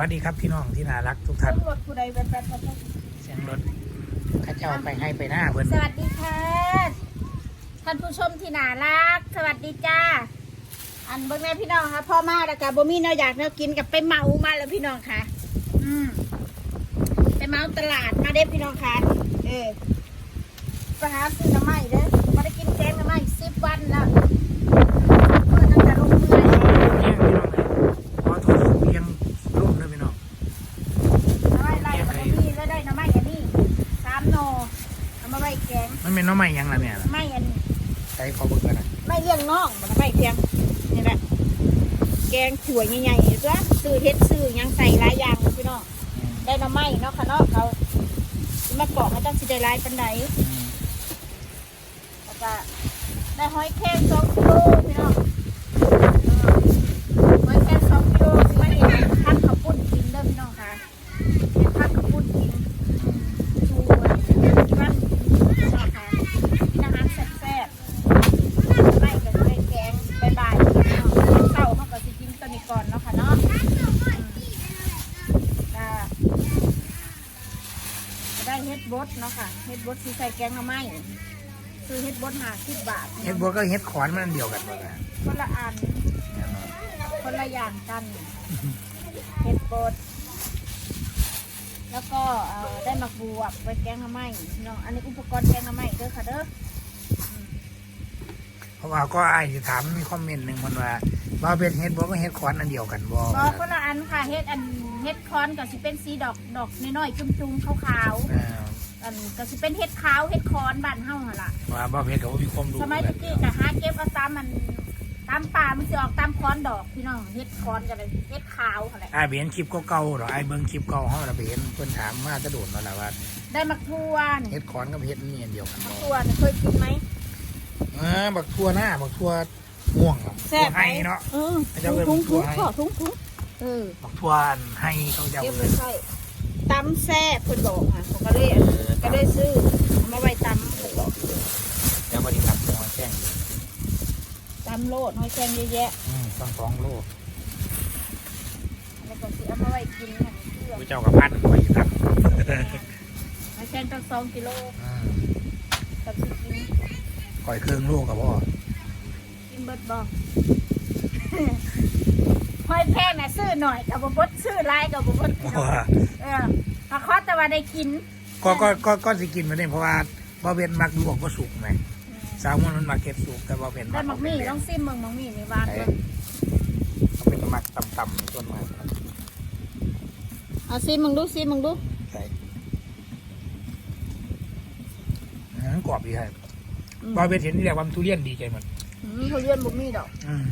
วัสดีครับพี่น้องที่น่ารักทุกท่านรวจผู้ใดแบบแบบแบบเสียงรถข้าเจ้าไปให้ไปหน้าเพิ่อนสวัสดีค่ะท่านผู้ชมที่น่ารัก สวัสดีจ้า อันเบิ่งแม่พี่น้องค่ะพ่อมาแล้วกับบ่มีแนวอยากแนวกินกับไปเมามาแล้วพี่น้องค่ะ อืมไปเมาตลาดมาเด้พี่น้องค่ะ เออไปหาซื้อน้ำไม้เด้อมาได้กินแกงน้ำไม้สิบวันแล้วเมื่อนั้นจะลงเมื่อย เนี่ยพี่น้องเลยขอโทษเพียงร่มเลยพี่น้อง น้ำไม้ไล่ก็บ่มีแล้วได้น้ำไม้อันนี้สามโนเอามาไว้แกง มันเป็นน้องใหม่ยังล่ะแม่ล่ะ ไม่อันนี้ ใช้ขอ เบิ่งกันนะไม่เรื่องน้องมันไม่เพียงนี่แหละแกงถั่วใหญ่ๆจ้ะซื้อเฮ็ดซื้อยังใส่หลายอย่างพี่น้องได้น้ำไม้เนาะค่ะเนาะเขามาเกาะเขาจังสิได้หลายปันไดอืมแล้วก็ได้หอยแครงสองกิโลพี่น้องเออหอยแครงสองกิโลสิมาเห็นพันข้าวปุ้นกินเด้อพี่น้องค่ะเห็นพันข้าวปุ้นกินชูวันวันเนาะค่ะกินอาหารแซ่บๆ ไม่ก็จะได้แกงบ่ายๆเนาะเช้าเขาก็สิกินตัวนี้ก่อนเนาะค่ะเนาะอืมก็จะ ได้เฮ็ดบดเนาะค่ะ เฮ็ดบดที่ใส่แกงหน่อไม้ซื้อเฮ็ดบดหาสิบบาทเฮ็ดบัวก็เฮ็ดขอนมันอันเดียวกันบ่ล่ะคนละอัน คนละอย่างกันเฮ็ดบด แล้วก็เอ่อได้หมักบวบไว้แกงหน่อไม้พี่น้องอันนี้อุปกรณ์แกงหน่อไม้เด้อค่ะเด้อเพราะว่าก็อ้ายสิถามมีคอมเมนต์หนึงมันว่าว่าเป็นเฮ็ดบัวก็เฮ็ดขอนอันเดียวกันบ่ก็คนละอันค่ะเฮ็ดอัน เฮ็ดคอนก็สิเป็นสีดอกดอกน้อยๆจุ่มๆขาวเออๆอันก็สิเป็นเฮ็ดขาวเฮ็ดคอนบ้านเฮาหั่นล่ะว่าบ่เฮ็ดก็บ่มีความรู้สมัยตะกี้ก็หาเก็บเอาตามมันตามป่ามันสิออกตามคอนดอกพี่น้องเฮ็ดคอนก็เลยเฮ็ดขาวหั่นแหละอ้ายไปเห็นคลิปเก่าๆดอกอ้ายเบิ่งคลิปเก่าเฮาน่ะไปเห็นเพิ่นถามมาแตะโดดนั่นล่ะว่าได้มักทั่วนี่เฮ็ดขอนกับเฮ็ดนี่อันเดียวกันมักบ่ทั่วนี่เคยกินไหมเออบักทั่วหน้าบักทั่วม่วงอะแซ่บไห้เนาะ เออเจ้าเอิ้นทุงทั่ทุวงให้ขอทุงทุง เออบักทั่วอันไห้เขาเจ้าเก็บเลไว้ยใส่ตำแซ่บเพิ่นบอกค่ะเขาก็เลยก็เลยซื้อเอามาไว้ตำเพิ่นบอกแล้วก็ที่ทำตัวแจ้งตำโลดหอยแครงเยอะแยะอืมต้องสองโลแล้วก็สิเอามาไว้กินค่ะเพื่อผู้เจ้ากับพันไว้ทหอยแครงตั้งสองกิโลำอืมกับสิกินก่อยเครื่องลูกกับพ่อกินเบิดบอก หอยแครงน่ะซื้อหน่อยกับบดซื้อหลายกับบดพี่น้องว่าเออมาคอแต่ว่าได้กิน ก็ก็ก็ก็สิกินมาได้เพราะว่าบ่เป็นมักลวกบ่สุกไหมสาวมันมันมักเก็บสุกแต่บ่เป็นแต่มักมี่ต้องซิมเมืองมักมี่ในบ้านใช่เบิ่งเขาเป็นมักต่ำๆต้นไม้เอาซิมมึงดูซิมมึงดูใช่อืมกรอบดีครับบ่เป็นเห็นนี่แหละว่ามันทุเรียนดีใจมันอืมเขาเรียนบ่มีดอก อืม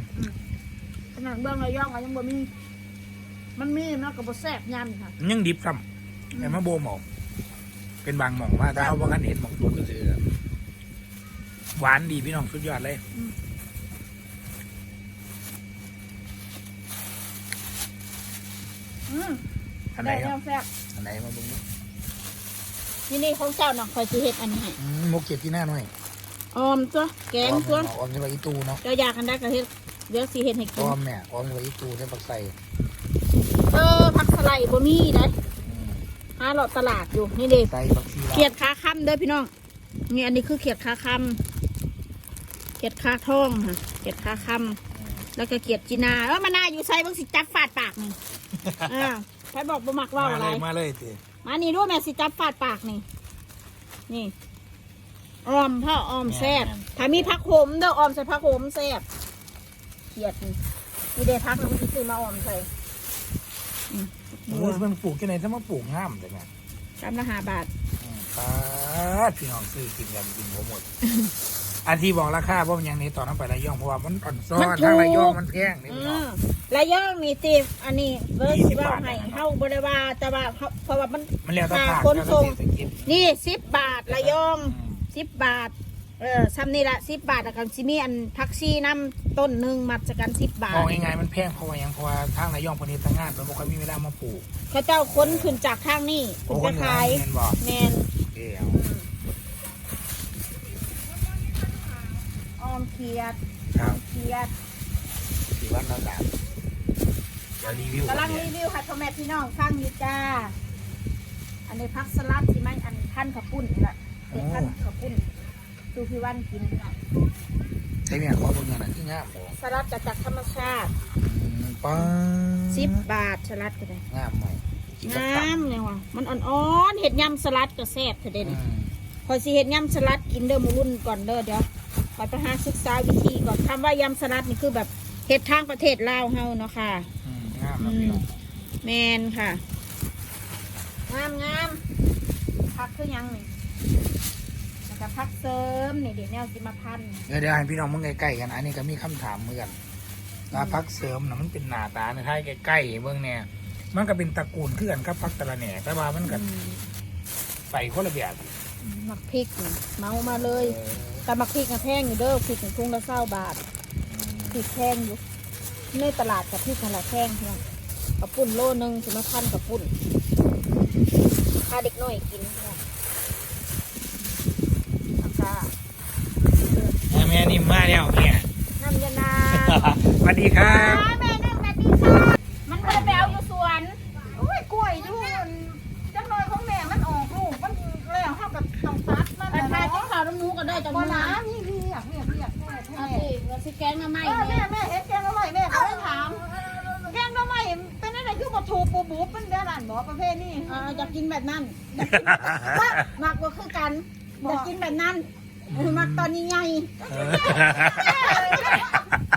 ขนาดเบื้องระยองก็ยังบ่มี มันมีมันก็บ่แซ่บยันค่ะ มันยังดิบซ้ำแต่มาโบหมอกเป็นบางหม่องว่าถ้าเอาว่ากันเห็นหมองตุกก็คือหวานดีพี่น้องสุดยอดเลย อืมอันไหนได้คแล้รับ วแซ่บอันไหนมาเบุ้งดูนี่นี่ของเจ้าน่ะคอยสิเฮ็ดอันนี้ให้อืมมกเก็บที่หน้าหน่อยออมตัวแกงตัวออมจะไปอีตูเนาะเจ้าอยากกันได้ก็เฮ็ด เดี๋ยวสิเฮ็ดให้อกินอมเนี่ยออมจะไปอีตูได้ปักใส่เออผักสไลด์บ่มีได้อืมหาเลาะตลาดอยู่นี่เด้ใส่ปักซีลาเขียดขาค่ำเด้อพี่น้องนี่อันนี้คือเขียดขาค่ำเขียดขาท่องค่ะเขียดขาค่ำแล้วก็เขียดจีนาเออมานาอยู่ใส่เบิ่งสิจับฟาดปากนี่อ่าใครบอกบ่มักเว่ามาอะไรเลยมาเลยสิมานี่รู้แม่สิจับฟาดปากนี่นี่ออมพ่อออมแซ่บถ้ามีผักโขมเด้อออมใส่ผักโขมแซ่บ เขียดนี่นี่เด้พักแล้วมันสิซื้อมาออมใส่อืมโอ้ยมันปลูกที่ไหนถ้ามาปลูกง่ามแต่เนี่ยจำละห้าบาทอืมปาดพี่น้องซื้อกินกันกินหัวหมด อันที่บอกราคาเพราะมันยังในตอนนั้นไประยองเพราะว่ามันอ่อนซ้อมันนถูกทางระยองมันแพงนี่อืพี่น้องมและย่องมีตีอันนี้เบอร์ยี่สิสิบบาว่าทให้นะครับเฮาบริวาแต่ว่าเขาเพราะว่ามันมันแล้วแต่ภาคค่าขนแล้วส่แต่งเศรษฐกิจนี่สิบบาทละย่องอืมสิบบาท เออซ้ำนี่ละสิบบาทแล้วกันซิมีอันพักชีน้ำต้นหนึ่งมัดจากกันสิบบาทมองยังไงมันแพงเพราะว่าหยังเพราะว่าทางระยองคนนี้ทางงานมันบ่ค่อยมีเวลามาปลูกเขาเจ้าค้นขึ้นจากทางนี่โอ้ขึ้นคไปนเหนือขายเห็นบอกแมนเอ๋เอาออมเขียดครับเขียดสี่วันละสามเดี๋ยวรีวิวกำลังเนี่ยรีวิวค่ะพ่อแม่พี่น้องฟังอยู่จ้า อันนี้พักสลัดสิไหมอันท่านขับปุ้นนี่แหละเป็นท่านขับปุ้น ดูพี่วันกินพี่น้องใช่ไหมขอเบิ่งหน่อยนะที่งามของสลัดจากธรรมชาติอืมป้าสิบบาทสลัดก็ได้งามไหมกินกับงาตับมเนี่ยว่ะมันอ่อนๆเห็ดยำสลัดก็แซ่บเถอะเด่นอืมพอยสิเห็ดยำสลัดกินเด้อมารุ่นก่อนเด้อเดี๋ยวไปไปหาศึกษาวิธีก่อนคำว่ายำสลัดนี่คือแบบเห็ดทางประเทศลาวเฮาเนาะค่ะ อืมงามนะพี่น้องแมนค่ะ งามงามพักคือหยังนี่แล้วก็ พักเสริมนี่เดี๋ยวแนวสิมาพันเดี๋ยวเดี๋ยวให้พี่น้องมึงใกล้ๆกัน อันนี้ก็มีคำถามเหมือนกันตาพักเสริมนะมันเป็นหน้าตาในท้ายใกล้ๆเบื้องเนี่ยมันก็เป็นตระกูลเคลื่อนกับพักตะละแหน่แต่ว่ามันก็อืมไปคนละแบบหมักพริกนี่เมามาเลยเออแต่หมักพริกนะแพงอยู่เด้อพริกหนึ่งทุ่งละเศร้าบาทพริกแพงอยู่ในตลาดกับพริกขนาดแพงเพียงกระปุ่นโลนึงสิมาพันกระปุ่นถ้าเด็กน้อยกินเนี่ย แล้วก็แม่แม่นี่มาแล้วเนี่ยน้ำยานาสวัสดีครับแม่นั่งแบบนี้ค่ะมันไม่ได้ไปเอาอยู่สวนโอ้ยกล้วยอยู่จังน้อยของแม่มันออกลูกมันแล้วเฮากับต้องตัดมันแต่น่ะถ้าเนาะที่ข่าวน้ำมูกก็ได้จังบ่นะนะนี่เรียกเรียกเรียกแม่เอาแม่สิเงินสิแกงมาใหม่เออแม่เนี่ยแม่เห็นแกงอร่อยแม่ก็เลยถามแกงทำไมเป็นอะไรคือบ่ถูกปูบูเป็นเด้อนั่นบ่ประเภทนี้เอออยากกินแบบนั้นมักว่าคือกัน อยากกินแบบนั้นมักตอนนี้ไง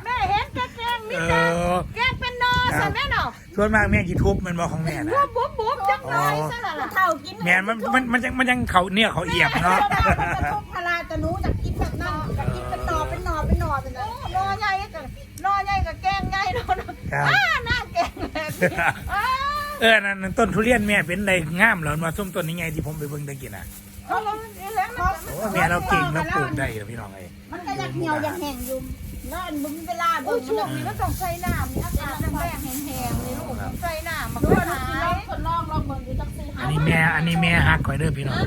แม่เห็นแกแกงมีเอแต่อแกงเป็นนอใช่แม่เนาะส่วนมากแม่กี่ทุบมันบอกของแม่นะบูบบูบบูบจังน้อยซะล่ะเท่ากินแม่มันมันมันยังมันยังเขาเนี่ยเขาเอียบเนาะกระทบพลาจะหนูอยากกินแบบนั้นอยากกินเป็นหนอเป็นหนอเป็นหนอเป็นนั้นนอใหญ่กับนอใหญ่กับแกงใหญ่เนาะครับอ้าหน้าแกงแบบนี้อ้าเออนั่นต้นทุเรียนแม่เป็นไรงามเหรอมาส้มต้นนี้ไงที่ผมไปเบิ่งตะกี้น่ะเขาลง แล้วมันโอ้แม่เราเก่งนะปลูกได้เหรอพี่น้องไอ้มันก็อยากเหี่ยวอยากแห้งอยู่แล้วอันบุ้มเวลาโอ้เบิ่ยงช่วมังนนี้มันต้องใส่น้ำนี่อากาศแรงๆแห้งๆนี่ลูกใส่น้ำมันดูก็ว่าหาลองยคนลองลองเบิ่งดูจักซื้อหาอันนี้แม่อันนี้แม่ฮักคอยเด้อพี่น้อง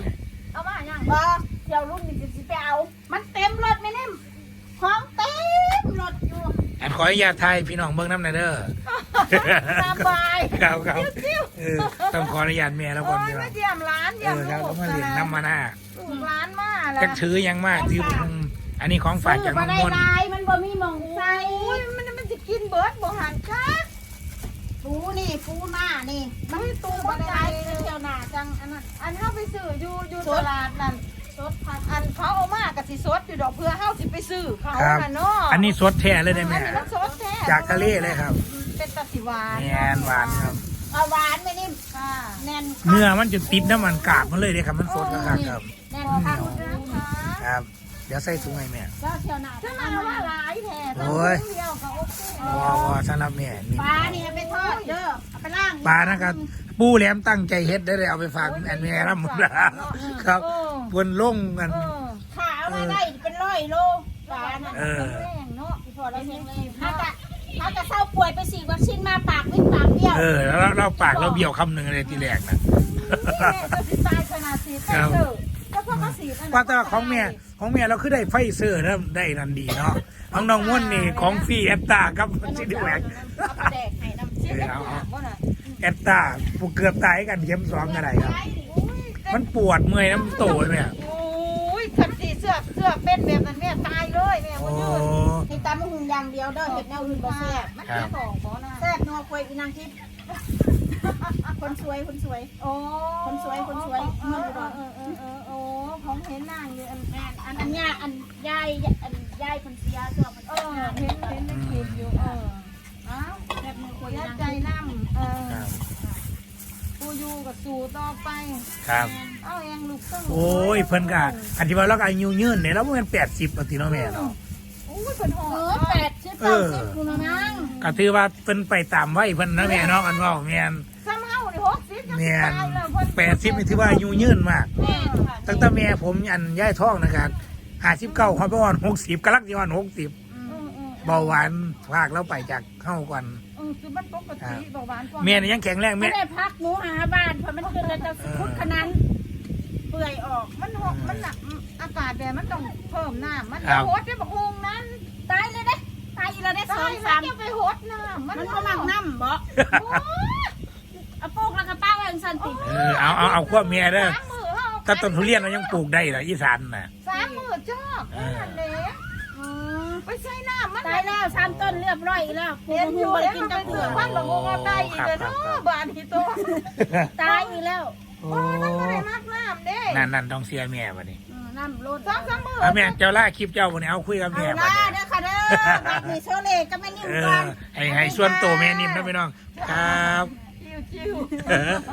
เอามาอย่างบ่เที่ยวรุ่นนี้สิไปเอา มันเต็มรถไหมเนี่ยของเต็มรถอยู่อันขออนุญาตไทยพี่น้องเบิ่งน้ำหน่อยเด้อสบายครับครับเออต้องขออนุญาตแม่แล้วก่โอ้อนยพี่น้อมางเยี่ยมร้านเอเยี่ยมอครับลูต้องมาเรียนน้ำมาหน้าลูกร้านมา แล้จะวถือยังมากถืออืมอันนี้ของฝากจากน้องได้มนต์ลายมันบ่มีหมองใส่โอ้ยมันมันจะกินเบิร์ดบ่หันคักปูนี่ปูหน้านี่มันให้ตูบ่บ่ได้ได้ลายเที่ยวหน้าจังอันนั้นอันเฮาไปซื้ออยู่อยู่ตลาดนั่นสดผักอันเขาเอามากะสิสดอยู่ดอกเพื่อเฮาสิไปซื้อเขาครับน่ะเนาะอันนี้สดแท้เลยได้อันแม่นี้มันสดแท้จากทะเลเลยครับ เป็นตะสิหวานแม่นหวานครับเอาหวานไหมนี่ค่ะแน่นเนื้อมันจะติดน้ำมันกากมันเลยเด้ครับมันสดก็ครับครับแน่นค่ะนะ คะครับ เดี๋ยวใส่ถุงให้แม่ก็เที่ยวหน้าถ้ามาว่าหลายแท้โอ้ยเดียวก็โอเควอวอสำหรับแม่นี่ปลานี่เอาไปทอดเด้อเอาไปล่างปลานะครับปูแหลมตั้งใจเฮ็ดได้เลยเอาไปฝากแอนแม่รับหมดแล้วครับเออบนลงกันเออขาเอาไว้ได้เป็นร้อยโลปลาน่ะเออแรงเนาะพอแล้วแข็งแรงถ้าจะถ้าจะเศร้าป่วยไปฉีดวัคซีนมาปากวิ่งปากเบี้ยวเออแล้วเราเราปากเราเบี้ยวคำหนึ่งเลยทีแรกนะแม่จะสิตายขนาดสีแต่เจอก็เพราะเขาสีอันนั้นว่าแต่ว่าของแม่ของแม่เราคือได้ไฟเซอร์นะได้นันดีเนาะของน้องม่วนนี่ของฟรีแอตตาครับซิดิแวก เอาไปแดกให้น้ำสีแต่ขนาดว่าน่ะแอตตาปูเกือบตายกันเข็มสองกันไรครับอุ้ยมันปวดเมื่อยน้ำโตเลยเนี่ยโอ้ยขัดสีเสื้อเสื้อเป็นแบบนั้นแม่ตายเลยแม่โอ้มันยืดให้ตามหุงอย่างเดียวเด้อเห็ดแนวอื่นบ่แซ่บมันจะบอกบ่นะแซ่บนัวควยอีนางทิพย์ คนสวยคนสวย โอ้คนสวยคนสวยเออเออเออเออเออโอ้ของเห็นนางอยู่อันแม่นอันอันเนี้ยอันยายอันยายคนเสียเสื้อมันเออเห็นเห็นในคลิปอยู่เอออ้าวแซ่บนัวควยอียัดนางใจทิพย์น้ำเออครับกูอยู่กับสู่ต่อไปครับ เอาเองลูกต้องโอ้ยเพิ่นก็อธิบายแล้วก็อายุยืนเนี่ยแล้วมันแปดสิบปฏิเนาะแม่เนาะโอ้ยเป็นหอเอดอแป ดสิบเก้าสิบคุณนะนางก็ถือว่าเพิ่นไปตามไว้เพิ่นนะแม่เนาะอันเว่าแม่นซ้ำเฮาดิหกสิบยังแม่นตายแล้วเพิ่นแปดสิบนี่ถือว่าอายุยืนมาก แม่นค่ะตั้งแต่แม่ผมอันย้ายท้องนะครับห้าสิบเก้าเขาไปอ่อนหกสิบกำลังจะอ่อนหกสิบอืมอืมเบาหวานพากแล้วไปจากเข้าก่อนเออคือมันปกติเบาหวานกว่าแม่นี่ยังแข็งแรงไม่แม่ ได้พักหมูหาบ้านเพราะมันเกิดจะพุดขนาดเปื่อยออกมันหกมันหนักอากาศแดดมันต้องเพิ่มน้ำมันครัจะบโหดได้บอกองนั้นตาย เลยเด้ตายอีแล้วได้สอตางยแล้สาวมจะไปหดน้ำมันก็มักน้ำบ่โอ้ยเอาปลูกแล้วก็ป้าไว้จังซั่นติเออเอาเอาเอาควบเมียเด้อสามมือเราถ้าต้นทุเรียนเรายังปลูกได้เหรออีสานน่ะสามมือจอกนั่นแหละอืมไปใส่น้ำมันตายแล้วสามต้นเรียบร้อยอีแล้วปลูเห็กนอหูยู่บ่ได้เห็นกินมันจัเป็กนเถื่เสืออบ้านหลงก็ได้อีกเลยเนาะบ้านที่ตัวตายอีแล้วโอ้โอ้ยมันก็ได้มากน้ำเด้นั่นนั่นต้องเสียแม่บัดนี้อืม น้ำลดสองสามมือเอาแม่เจ้าล่าคลิปเจ้าวันนี้เอาคุยกับเอาแม่ละบัดนี้ เด้อค่ะเด้อบัดนี้โซเลก็ไม่นิ่มเอก่ออน ให้ให้ส่วนโตวแม่นิ่มนะพี่น้อง ครับ ชิวๆ